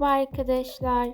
Merhaba arkadaşlar.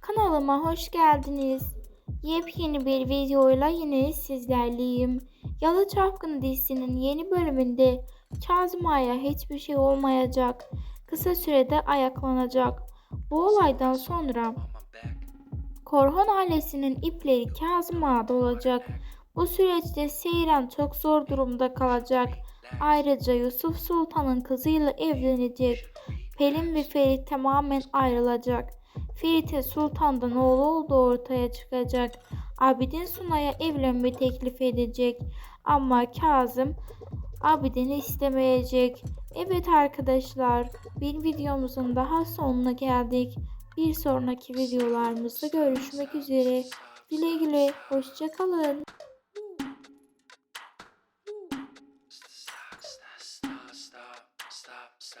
Kanalıma hoş geldiniz. Yepyeni bir videoyla yine sizlerleyim. Yalı Çapkını dizisinin yeni bölümünde Kazım Ağa'ya hiçbir şey olmayacak. Kısa sürede ayaklanacak. Bu olaydan sonra Korhan ailesinin ipleri Kazım Ağa'da olacak. Bu süreçte Seyran çok zor durumda kalacak. Ayrıca Yusuf Sultan'ın kızıyla evlenecek. Pelin ve Ferit tamamen ayrılacak. Ferit'e Sultan'dan oğlu olduğu ortaya çıkacak. Abidin Sunay'a evlenme teklif edecek. Ama Kazım Abidin'i istemeyecek. Evet arkadaşlar bir videomuzun daha sonuna geldik. Bir sonraki videolarımızda görüşmek üzere. Güle güle hoşçakalın. stop, stop,